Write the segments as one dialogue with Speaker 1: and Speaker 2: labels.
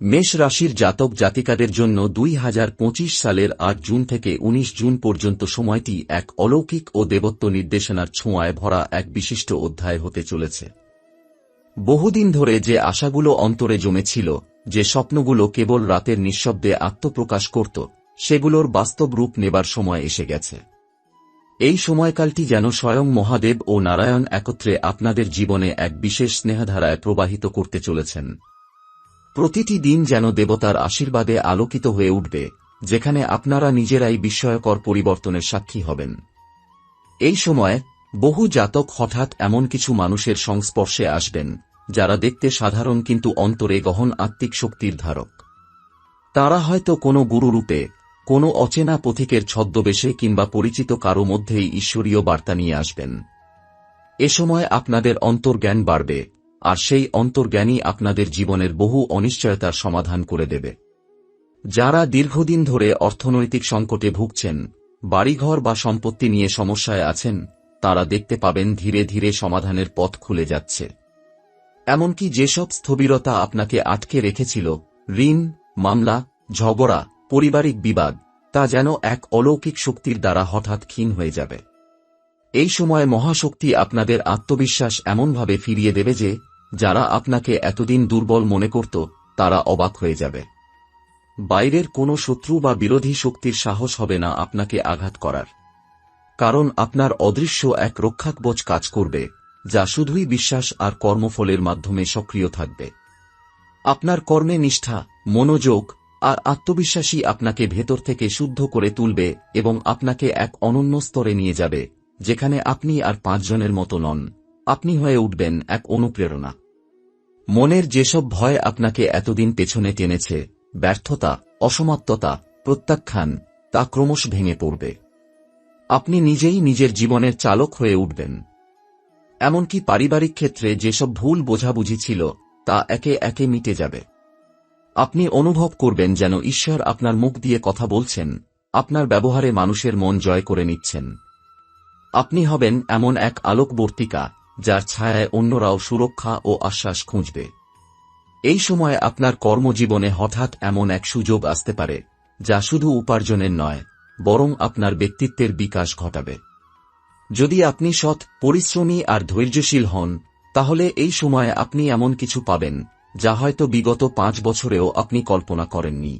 Speaker 1: মেষ রাশির জাতক জাতিকাদের জন্য দুই হাজার পঁচিশ সালের আট জুন থেকে ১৯ জুন পর্যন্ত সময়টি এক অলৌকিক ও দেবত্ব নির্দেশনার ছোঁয়ায় ভরা এক বিশিষ্ট অধ্যায় হতে চলেছে। বহুদিন ধরে যে আশাগুলো অন্তরে জমেছিল, যে স্বপ্নগুলো কেবল রাতের নিঃশব্দে আত্মপ্রকাশ করত, সেগুলোর বাস্তব রূপ নেবার সময় এসে গেছে। এই সময়কালটি যেন স্বয়ং মহাদেব ও নারায়ণ একত্রে আপনাদের জীবনে এক বিশেষ স্নেহধারায় প্রবাহিত করতে চলেছেন। প্রতিটি দিন যেন দেবতার আশীর্বাদে আলোকিত হয়ে উঠবে, যেখানে আপনারা নিজেরাই বিস্ময়কর পরিবর্তনের সাক্ষী হবেন। এই সময় বহু জাতক হঠাৎ এমন কিছু মানুষের সংস্পর্শে আসবেন, যারা দেখতে সাধারণ কিন্তু অন্তরে গহন আত্মিক শক্তির ধারক। তারা হয়তো কোনো গুরুরূপে, কোনো অচেনা পথিকের ছদ্মবেশে কিংবা পরিচিত কারও মধ্যেই ঈশ্বরীয় বার্তা নিয়ে আসবেন। এ সময় আপনাদের অন্তর্জ্ঞান বাড়বে আর সেই অন্তর্জ্ঞানই আপনাদের জীবনের বহু অনিশ্চয়তার সমাধান করে দেবে। যারা দীর্ঘদিন ধরে অর্থনৈতিক সংকটে ভুগছেন, বাড়িঘর বা সম্পত্তি নিয়ে সমস্যায় আছেন, তারা দেখতে পাবেন ধীরে ধীরে সমাধানের পথ খুলে যাচ্ছে। এমনকি যেসব স্থবিরতা আপনাকে আটকে রেখেছিল, ঋণ, মামলা, ঝগড়া, পারিবারিক বিবাদ, তা যেন এক অলৌকিক শক্তির দ্বারা হঠাৎ ক্ষীণ হয়ে যাবে। এই সময় মহাশক্তি আপনাদের আত্মবিশ্বাস এমনভাবে ফিরিয়ে দেবে যে যারা আপনাকে এতদিন দুর্বল মনে করত, তারা অবাক হয়ে যাবে। বাইরের কোনো শত্রু বা বিরোধী শক্তির সাহস হবে না আপনাকে আঘাত করার। কারণ আপনার অদৃশ্য এক রক্ষাকবচ কাজ করবে, যা শুধুই বিশ্বাস আর কর্মফলের মাধ্যমে সক্রিয় থাকবে। আপনার কর্মে নিষ্ঠা, মনোযোগ আর আত্মবিশ্বাসী আপনাকে ভেতর থেকে শুদ্ধ করে তুলবে এবং আপনাকে এক অনন্য স্তরে নিয়ে যাবে, যেখানে আপনি আর পাঁচজনের মতো নন। আপনি হয়ে উঠবেন এক অনুপ্রেরণা। মনের যেসব ভয় আপনাকে এতদিন পেছনে টেনেছে, ব্যর্থতা, অসমাপ্ততা, প্রত্যাখ্যান, তা ক্রমশ ভেঙে পড়বে। আপনি নিজেই নিজের জীবনের চালক হয়ে উঠবেন। এমনকি পারিবারিক ক্ষেত্রে যেসব ভুল বোঝাবুঝি ছিল, তা একে একে মিটে যাবে। আপনি অনুভব করবেন যেন ঈশ্বর আপনার মুখ দিয়ে কথা বলছেন, আপনার ব্যবহারে মানুষের মন জয় করে নিচ্ছেন। আপনি হবেন এমন এক আলোকবর্তিকা যার ছায়ায় অন্যরাও সুরক্ষা ও আশ্বাস খুঁজবে। এই সময় আপনার কর্মজীবনে হঠাৎ এমন এক সুযোগ আসতে পারে, যা শুধু উপার্জনের নয়, বরং আপনার ব্যক্তিত্বের বিকাশ ঘটাবে। যদি আপনি সৎ, পরিশ্রমী আর ধৈর্যশীল হন, তাহলে এই সময় আপনি এমন কিছু পাবেন, যা হয়তো বিগত পাঁচ বছরেও আপনি কল্পনা করেননি।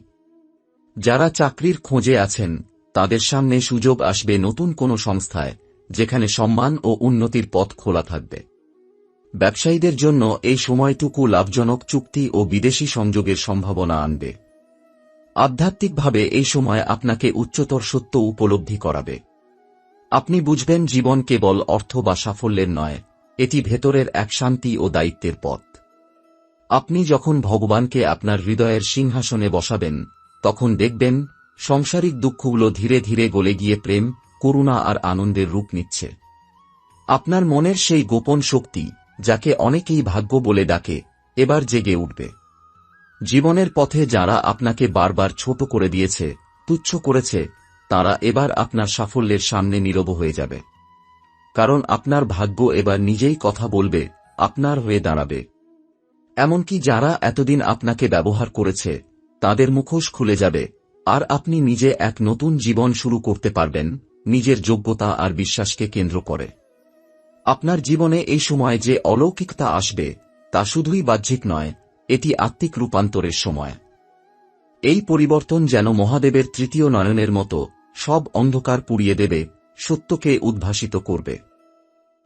Speaker 1: যারা চাকরির খোঁজে আছেন, তাদের সামনে সুযোগ আসবে নতুন কোনো সংস্থায় যেখানে সম্মান ও উন্নতির পথ খোলা থাকবে। ব্যবসায়ীদের জন্য এই সময়টুকু লাভজনক চুক্তি ও বিদেশি সংযোগের সম্ভাবনা আনবে। আধ্যাত্মিকভাবে এই সময় আপনাকে উচ্চতর সত্য উপলব্ধি করাবে। আপনি বুঝবেন জীবন কেবল অর্থ বা সাফল্যের নয়, এটি ভেতরের এক শান্তি ও দায়িত্বের পথ। আপনি যখন ভগবানকে আপনার হৃদয়ের সিংহাসনে বসাবেন, তখন দেখবেন সংসারিক দুঃখগুলো ধীরে ধীরে গলে গিয়ে প্রেম করুণা আর আনন্দের রূপ নিচ্ছে। আপনার মনের সেই গোপন শক্তি, যাকে অনেকেই ভাগ্য বলে ডাকে, এবার জেগে উঠবে। জীবনের পথে যারা আপনাকে বারবার ছোট করে দিয়েছে, তুচ্ছ করেছে, তারা এবার আপনার সাফল্যের সামনে নীরব হয়ে যাবে। কারণ আপনার ভাগ্য এবার নিজেই কথা বলবে, আপনার হয়ে দাঁড়াবে। এমনকি যারা এতদিন আপনাকে ব্যবহার করেছে, তাদের মুখোশ খুলে যাবে, আর আপনি নিজে এক নতুন জীবন শুরু করতে পারবেন। নিজের যোগ্যতা আর বিশ্বাসকে কেন্দ্র করে। আপনার জীবনে এই সময় যে অলৌকিকতা আসবে, তা শুধুই বাহ্যিক নয়, এটি আত্মিক রূপান্তরের সময়। এই পরিবর্তন যেন মহাদেবের তৃতীয় নয়নের মতো সব অন্ধকার পুড়িয়ে দেবে, সত্যকে উদ্ভাসিত করবে।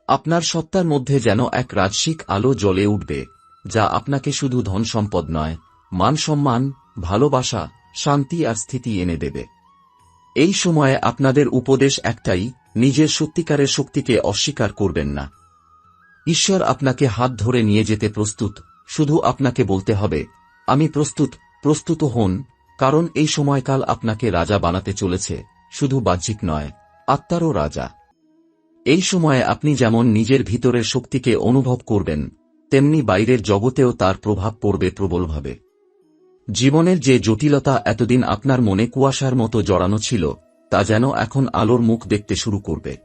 Speaker 1: আপনার সত্তার মধ্যে যেন এক রাজসিক আলো জ্বলে উঠবে, যা আপনাকে শুধু ধন সম্পদ নয়, মান সম্মান, ভালোবাসা, শান্তি আর স্থিতি এনে দেবে। এই সময়ে আপনাদের উপদেশ একটাই, নিজের সত্যিকারের শক্তিকে অস্বীকার করবেন না। ঈশ্বর আপনাকে হাত ধরে নিয়ে যেতে প্রস্তুত, শুধু আপনাকে বলতে হবে, আমি প্রস্তুত প্রস্তুত হন, কারণ এই সময়কাল আপনাকে রাজা বানাতে চলেছে, শুধু বাহ্যিক নয়, আত্মারও রাজা। এই সময়ে আপনি যেমন নিজের ভিতরের শক্তিকে অনুভব করবেন, তেমনি বাইরের জগতেও তার প্রভাব পড়বে প্রবলভাবে। জীবনের যে জটিলতা এতদিন আপনার মনে কুয়াশার মতো জড়ানো ছিল, তা যেন এখন আলোর মুখ দেখতে শুরু করবে।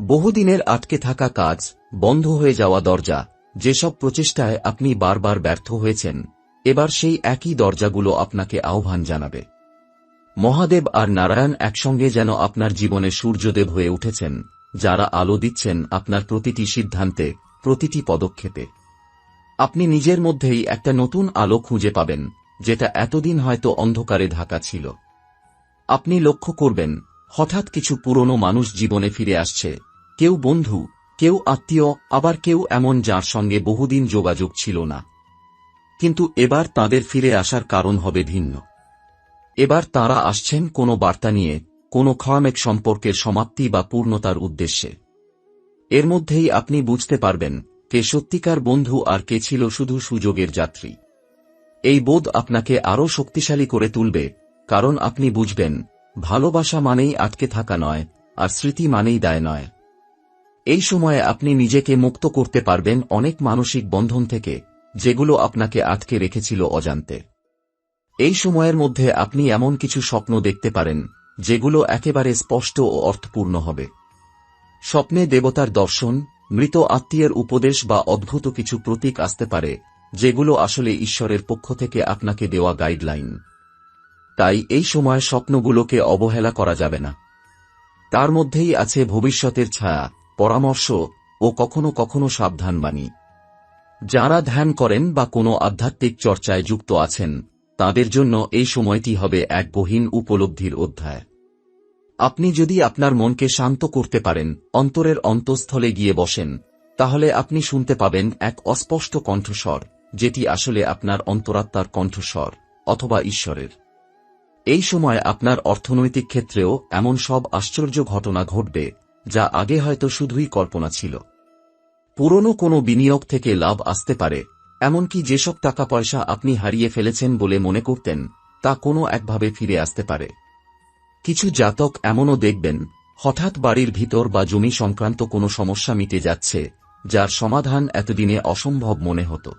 Speaker 1: বহুদিনের আটকে থাকা কাজ, বন্ধ হয়ে যাওয়া দরজা, যেসব প্রচেষ্টায় আপনি বারবার ব্যর্থ হয়েছেন, এবার সেই একই দরজাগুলো আপনাকে আহ্বান জানাবে। মহাদেব আর নারায়ণ একসঙ্গে যেন আপনার জীবনে সূর্যদেব হয়ে উঠেছেন, যারা আলো দিচ্ছেন আপনার প্রতিটি সিদ্ধান্তে, প্রতিটি পদক্ষেপে। আপনি নিজের মধ্যেই একটা নতুন আলো খুঁজে পাবেন যেটা এতদিন হয়তো অন্ধকারে ঢাকা ছিল। আপনি লক্ষ্য করবেন, হঠাৎ কিছু পুরনো মানুষ জীবনে ফিরে আসছে। কেউ বন্ধু, কেউ আত্মীয়, আবার কেউ এমন যার সঙ্গে বহুদিন যোগাযোগ ছিল না। কিন্তু এবার তাদের ফিরে আসার কারণ হবে ভিন্ন। এবার তারা আসছেন কোনো বার্তা নিয়ে, কোনো ক্ষয়মেক সম্পর্কের সমাপ্তি বা পূর্ণতার উদ্দেশ্যে। এর মধ্যেই আপনি বুঝতে পারবেন, কে সত্যিকার বন্ধু আর কে ছিল শুধু সুযোগের যাত্রী। এই বোধ আপনাকে আরও শক্তিশালী করে তুলবে, কারণ আপনি বুঝবেন, ভালোবাসা মানেই আটকে থাকা নয়, আর স্মৃতি মানেই দায় নয়। এই সময়ে আপনি নিজেকে মুক্ত করতে পারবেন অনেক মানসিক বন্ধন থেকে, যেগুলো আপনাকে আটকে রেখেছিল অজান্তে। এই সময়ের মধ্যে আপনি এমন কিছু স্বপ্ন দেখতে পারেন, যেগুলো একেবারে স্পষ্ট ও অর্থপূর্ণ হবে। স্বপ্নে দেবতার দর্শন, মৃত আত্মীয়ের উপদেশ বা অদ্ভুত কিছু প্রতীক আসতে পারে যেগুলো আসলে ঈশ্বরের পক্ষ থেকে আপনাকে দেওয়া গাইডলাইন। তাই এই সময় স্বপ্নগুলোকে অবহেলা করা যাবে না। তার মধ্যেই আছে ভবিষ্যতের ছায়া, পরামর্শ ও কখনো কখনো সাবধান বাণী যারা ধ্যান করেন বা কোনো আধ্যাত্মিক চর্চায় যুক্ত আছেন, তাদের জন্য এই সময়টি হবে এক গহীন উপলব্ধির অধ্যায়। আপনি যদি আপনার মনকে শান্ত করতে পারেন, অন্তরের অন্তঃস্থলে গিয়ে বসেন, তাহলে আপনি শুনতে পাবেন এক অস্পষ্ট কণ্ঠস্বর। যেটি আসলে আপনার অন্তরাত্মার কণ্ঠস্বর, অথবা ঈশ্বরের। এই সময় আপনার অর্থনৈতিক ক্ষেত্রেও এমন সব আশ্চর্য ঘটনা ঘটবে, যা আগে হয়তো শুধুই কল্পনা ছিল। পুরনো কোনো বিনিয়োগ থেকে লাভ আসতে পারে, এমনকি যেসব টাকা পয়সা আপনি হারিয়ে ফেলেছেন বলে মনে করতেন, তা কোনো একভাবে ফিরে আসতে পারে। কিছু জাতক এমনও দেখবেন, হঠাৎ বাড়ির ভিতর বা জমি সংক্রান্ত কোনো সমস্যা মিটে যাচ্ছে, যার সমাধান এতদিনে অসম্ভব মনে হতো।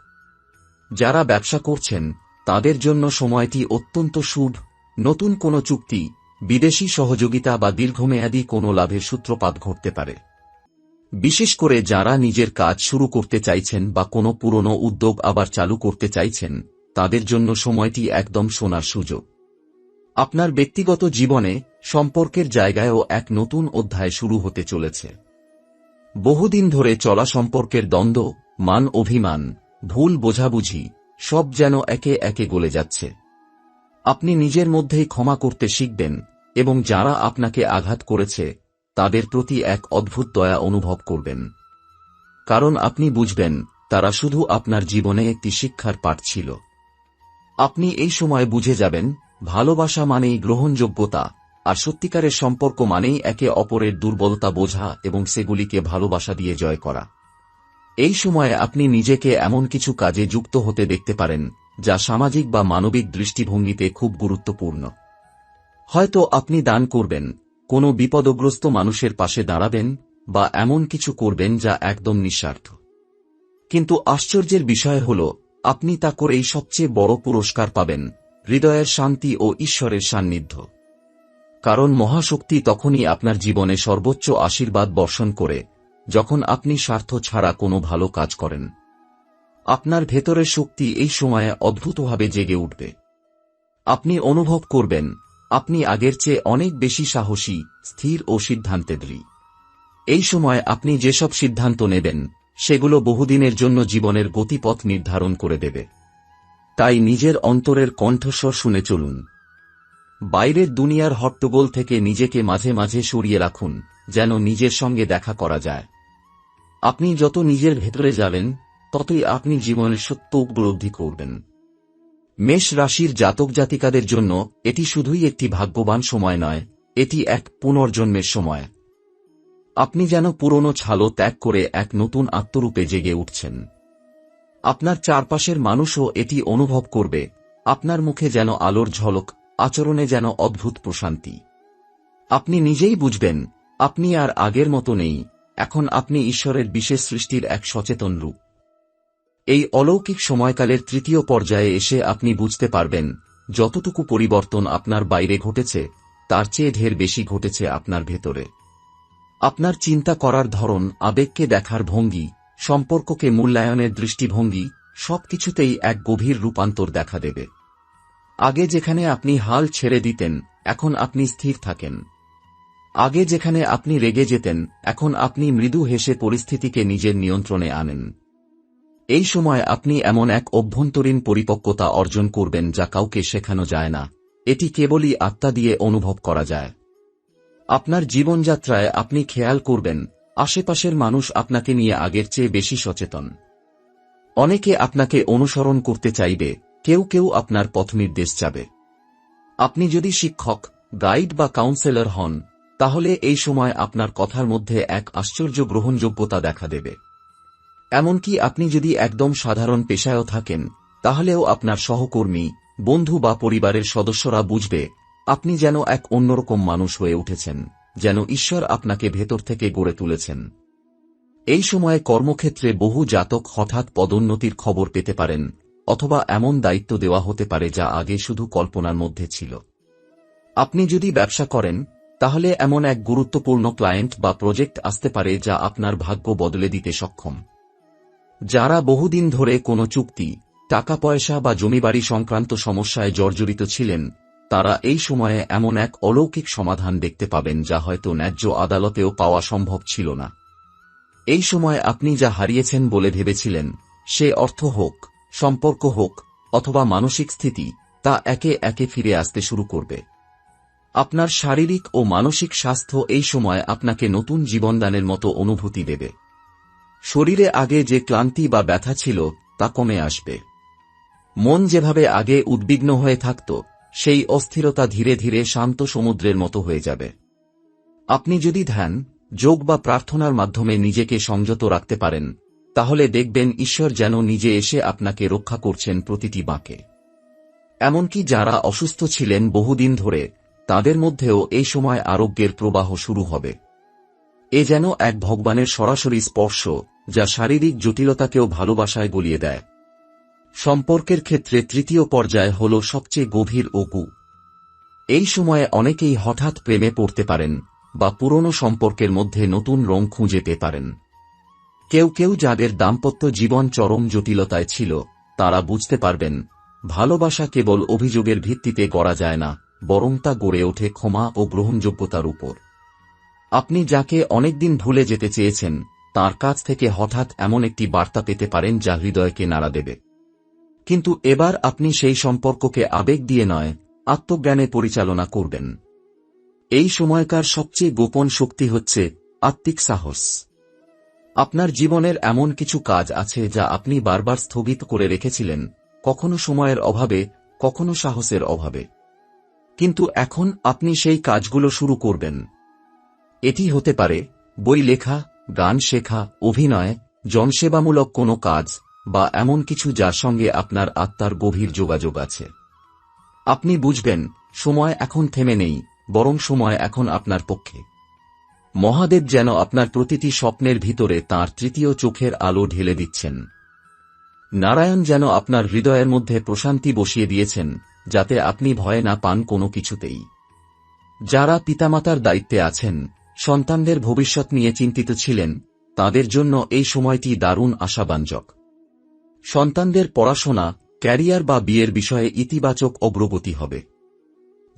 Speaker 1: যারা ব্যবসা করছেন, তাদের জন্য সময়টি অত্যন্ত শুভ। নতুন কোনো চুক্তি, বিদেশি সহযোগিতা বা দীর্ঘমেয়াদী কোনো লাভের সূত্রপাত ঘটতে পারে। বিশেষ করে যারা নিজের কাজ শুরু করতে চাইছেন বা কোনো পুরনো উদ্যোগ আবার চালু করতে চাইছেন, তাদের জন্য সময়টি একদম সোনার সুযোগ। আপনার ব্যক্তিগত জীবনে সম্পর্কের জায়গায়ও এক নতুন অধ্যায় শুরু হতে চলেছে। বহুদিন ধরে চলা সম্পর্কের দ্বন্দ্ব, মান, অভিমান ভুল বোঝাবুঝি সব যেন একে একে গলে যাচ্ছে। আপনি নিজের মধ্যেই ক্ষমা করতে শিখবেন এবং যারা আপনাকে আঘাত করেছে, তাদের প্রতি এক অদ্ভুত দয়া অনুভব করবেন। কারণ আপনি বুঝবেন, তারা শুধু আপনার জীবনে একটি শিক্ষার পাঠ ছিল। আপনি এই সময় বুঝে যাবেন, ভালোবাসা মানেই গ্রহণযোগ্যতা, আর সত্যিকারের সম্পর্ক মানেই একে অপরের দুর্বলতা বোঝা এবং সেগুলিকে ভালোবাসা দিয়ে জয় করা। এই সময়ে আপনি নিজেকে এমন কিছু কাজে যুক্ত হতে দেখতে পারেন, যা সামাজিক বা মানবিক দৃষ্টিভঙ্গিতে খুব গুরুত্বপূর্ণ। হয়তো আপনি দান করবেন, কোনো বিপদগ্রস্ত মানুষের পাশে দাঁড়াবেন, বা এমন কিছু করবেন যা একদম নিঃস্বার্থ। কিন্তু আশ্চর্যের বিষয় হল, আপনি তা করেই সবচেয়ে বড় পুরস্কার পাবেন, হৃদয়ের শান্তি ও ঈশ্বরের সান্নিধ্য। কারণ মহাশক্তি তখনই আপনার জীবনে সর্বোচ্চ আশীর্বাদ বর্ষণ করে যখন আপনি স্বার্থ ছাড়া কোনো ভালো কাজ করেন। আপনার ভেতরের শক্তি এই সময়ে অদ্ভুতভাবে জেগে উঠবে। আপনি অনুভব করবেন, আপনি আগের চেয়ে অনেক বেশি সাহসী, স্থির ও সিদ্ধান্তে দৃঢ় এই সময় আপনি যেসব সিদ্ধান্ত নেবেন, সেগুলো বহুদিনের জন্য জীবনের গতিপথ নির্ধারণ করে দেবে। তাই নিজের অন্তরের কণ্ঠস্বর শুনে চলুন। বাইরের দুনিয়ার হট্টগোল থেকে নিজেকে মাঝে মাঝে সরিয়ে রাখুন, যেন নিজের সঙ্গে দেখা করা যায়। আপনি যত নিজের ভেতরে যাবেন, ততই আপনি জীবনের সত্য উপলব্ধি করবেন। মেষ রাশির জাতক জাতিকাদের জন্য এটি শুধুই একটি ভাগ্যবান সময় নয়, এটি এক পুনর্জন্মের সময়। আপনি যেন পুরনো ছালো ত্যাগ করে এক নতুন আত্মরূপে জেগে উঠছেন। আপনার চারপাশের মানুষও এটি অনুভব করবে, আপনার মুখে যেন আলোর ঝলক, আচরণে যেন অদ্ভুত প্রশান্তি। আপনি নিজেই বুঝবেন, আপনি আর আগের মতো নেই। এখন আপনি ঈশ্বরের বিশেষ সৃষ্টির এক সচেতন রূপ। এই অলৌকিক সময়কালের তৃতীয় পর্যায়ে এসে আপনি বুঝতে পারবেন, যতটুকু পরিবর্তন আপনার বাইরে ঘটেছে, তার চেয়ে ঢের বেশি ঘটেছে আপনার ভেতরে। আপনার চিন্তা করার ধরন, আবেগকে দেখার ভঙ্গি, সম্পর্ককে মূল্যায়নের দৃষ্টিভঙ্গি, সবকিছুতেই এক গভীর রূপান্তর দেখা দেবে। আগে যেখানে আপনি হাল ছেড়ে দিতেন, এখন আপনি স্থির থাকেন। আগে যেখানে আপনি রেগে যেতেন, এখন আপনি মৃদু হেসে পরিস্থিতিকে নিজের নিয়ন্ত্রণে আনেন। এই সময় আপনি এমন এক অভ্যন্তরীণ পরিপক্কতা অর্জন করবেন যা কাউকে শেখানো যায় না। এটি কেবলই আত্মা দিয়ে অনুভব করা যায়। আপনার জীবনযাত্রায় আপনি খেয়াল করবেন, আশেপাশের মানুষ আপনাকে নিয়ে আগের চেয়ে বেশি সচেতন। অনেকে আপনাকে অনুসরণ করতে চাইবে, কেউ কেউ আপনার পথ নির্দেশ যাবে আপনি যদি শিক্ষক, গাইড বা কাউন্সেলর হন তাহলে এই সময় আপনার কথার মধ্যে এক আশ্চর্য গ্রহণযোগ্যতা দেখা দেবে। এমনকি আপনি যদি একদম সাধারণ পেশায়ও থাকেন, তাহলেও আপনার সহকর্মী, বন্ধু বা পরিবারের সদস্যরা বুঝবে, আপনি যেন এক অন্যরকম মানুষ হয়ে উঠেছেন, যেন ঈশ্বর আপনাকে ভেতর থেকে গড়ে তুলেছেন। এই সময়ে কর্মক্ষেত্রে বহু জাতক হঠাৎ পদোন্নতির খবর পেতে পারেন, অথবা এমন দায়িত্ব দেওয়া হতে পারে যা আগে শুধু কল্পনার মধ্যে ছিল। আপনি যদি ব্যবসা করেন তাহলে এমন এক গুরুত্বপূর্ণ ক্লায়েন্ট বা প্রজেক্ট আসতে পারে যা আপনার ভাগ্য বদলে দিতে সক্ষম। যারা বহুদিন ধরে কোনো চুক্তি টাকা পয়সা বা জমিবাড়ি সংক্রান্ত সমস্যায় জর্জরিত ছিলেন, তারা এই সময়ে এমন এক অলৌকিক সমাধান দেখতে পাবেন যা হয়তো ন্যায্য আদালতেও পাওয়া সম্ভব ছিল না। এই সময় আপনি যা হারিয়েছেন বলে ভেবেছিলেন, সে অর্থ হোক, সম্পর্ক হোক অথবা মানসিক স্থিতি, তা একে একে ফিরে আসতে শুরু করবে। আপনার শারীরিক ও মানসিক স্বাস্থ্য এই সময় আপনাকে নতুন জীবনদানের মতো অনুভূতি দেবে। শরীরে আগে যে ক্লান্তি বা ব্যথা ছিল, তা কমে আসবে। মন যেভাবে আগে উদ্বিগ্ন হয়ে থাকত, সেই অস্থিরতা ধীরে ধীরে শান্ত সমুদ্রের মতো হয়ে যাবে। আপনি যদি ধ্যান, যোগ বা প্রার্থনার মাধ্যমে নিজেকে সংযত রাখতে পারেন, তাহলে দেখবেন ঈশ্বর যেন নিজে এসে আপনাকে রক্ষা করছেন প্রতিটি বাঁকে। এমনকি যারা অসুস্থ ছিলেন বহুদিন ধরে তাদের মধ্যেও এই সময় আরোগ্যের প্রবাহ শুরু হবে। এ যেন এক ভগবানের সরাসরি স্পর্শ, যা শারীরিক জটিলতাকেও ভালোবাসায় গলিয়ে দেয়। সম্পর্কের ক্ষেত্রে তৃতীয় পর্যায় হল সবচেয়ে গভীর অকু এই সময়ে অনেকেই হঠাৎ প্রেমে পড়তে পারেন, বা পুরনো সম্পর্কের মধ্যে নতুন রং খুঁজে পেতে পারেন। কেউ কেউ যাদের দাম্পত্য জীবন চরম জটিলতায় ছিল, তারা বুঝতে পারবেন, ভালোবাসা কেবল অভিযোগের ভিত্তিতে গড়া যায় না। বরং তা গড়ে ওঠে ক্ষমা ও গ্রহণযোগ্যতার উপর। আপনি যাকে অনেকদিন ভুলে যেতে চেয়েছেন, তার কাছ থেকে হঠাৎ এমন একটি বার্তা পেতে পারেন যা হৃদয়কে নাড়া দেবে। কিন্তু এবার আপনি সেই সম্পর্ককে আবেগ দিয়ে নয় আত্মজ্ঞানে পরিচালনা করবেন। এই সময়কার সবচেয়ে গোপন শক্তি হচ্ছে আত্মিক সাহস। আপনার জীবনের এমন কিছু কাজ আছে যা আপনি বারবার স্থগিত করে রেখেছিলেন, কখনো সময়ের অভাবে, কখনো সাহসের অভাবে। কিন্তু এখন আপনি সেই কাজগুলো শুরু করবেন। এটি হতে পারে বই লেখা, গান শেখা, অভিনয়, জনসেবামূলক কোনো কাজ, বা এমন কিছু যার সঙ্গে আপনার আত্মার গভীর যোগাযোগ আছে। আপনি বুঝবেন, সময় এখন থেমে নেই, বরং সময় এখন আপনার পক্ষে। মহাদেব যেন আপনার প্রতিটি স্বপ্নের ভিতরে তার তৃতীয় চোখের আলো ঢেলে দিচ্ছেন। নারায়ণ যেন আপনার হৃদয়ের মধ্যে প্রশান্তি বসিয়ে দিয়েছেন যাতে আপনি ভয় না পান কোনো কিছুতেই। যারা পিতামাতার দায়িত্বে আছেন, সন্তানদের ভবিষ্যৎ নিয়ে চিন্তিত ছিলেন, তাদের জন্য এই সময়টি দারুণ আশাবাঞ্জক সন্তানদের পড়াশোনা, ক্যারিয়ার বা বিয়ের বিষয়ে ইতিবাচক অগ্রগতি হবে।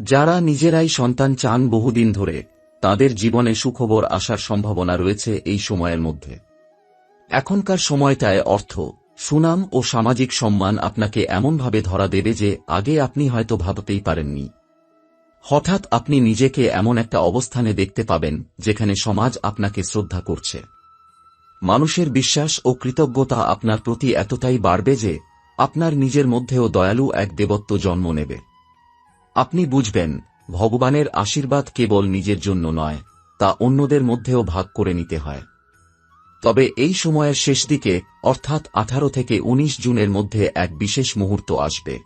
Speaker 1: যারা নিজেরাই সন্তান চান বহুদিন ধরে, তাদের জীবনে সুখবর আসার সম্ভাবনা রয়েছে এই সময়ের মধ্যে। এখনকার সময়টায় অর্থ সুনাম ও সামাজিক সম্মান আপনাকে এমনভাবে ধরা দেবে যে আগে আপনি হয়তো ভাবতেই পারেননি। হঠাৎ আপনি নিজেকে এমন একটা অবস্থানে দেখতে পাবেন, যেখানে সমাজ আপনাকে শ্রদ্ধা করছে। মানুষের বিশ্বাস ও কৃতজ্ঞতা আপনার প্রতি এতটাই বাড়বে যে আপনার নিজের মধ্যেও দয়ালু এক দেবত্ব জন্ম নেবে। আপনি বুঝবেন, ভগবানের আশীর্বাদ কেবল নিজের জন্য নয়, তা অন্যদের মধ্যেও ভাগ করে নিতে হয়। তবে এই সময়ের শেষ দিকে, অর্থাৎ আঠারো থেকে ১৯ জুনের মধ্যে এক বিশেষ মুহূর্ত আসবে।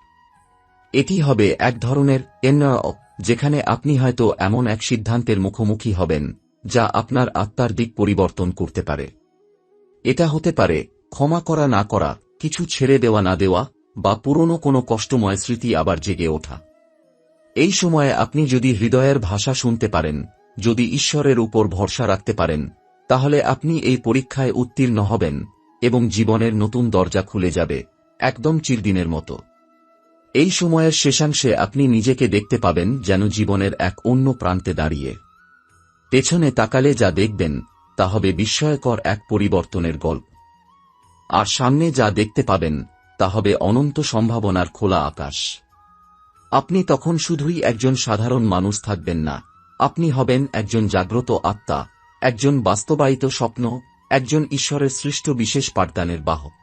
Speaker 1: এটি হবে এক ধরনের এনআর যেখানে আপনি হয়তো এমন এক সিদ্ধান্তের মুখোমুখি হবেন, যা আপনার আত্মার দিক পরিবর্তন করতে পারে। এটা হতে পারে ক্ষমা করা না করা, কিছু ছেড়ে দেওয়া না দেওয়া, বা পুরনো কোনো কষ্টময় স্মৃতি আবার জেগে ওঠা। এই সময়ে আপনি যদি হৃদয়ের ভাষা শুনতে পারেন, যদি ঈশ্বরের উপর ভরসা রাখতে পারেন তাহলে আপনি এই পরীক্ষায় উত্তীর্ণ হবেন এবং জীবনের নতুন দরজা খুলে যাবে, একদম চিরদিনের মতো। এই সময়ের শেষাংশে আপনি নিজেকে দেখতে পাবেন যেন জীবনের এক অন্য প্রান্তে দাঁড়িয়ে। পেছনে তাকালে যা দেখবেন, তা হবে বিস্ময়কর এক পরিবর্তনের গল্প। আর সামনে যা দেখতে পাবেন, তা হবে অনন্ত সম্ভাবনার খোলা আকাশ। আপনি তখন শুধুই একজন সাধারণ মানুষ থাকবেন না, আপনি হবেন একজন জাগ্রত আত্মা একজন বাস্তবায়িত স্বপ্ন একজন ঈশ্বরের সৃষ্ট বিশেষ পাঠদানের বাহক।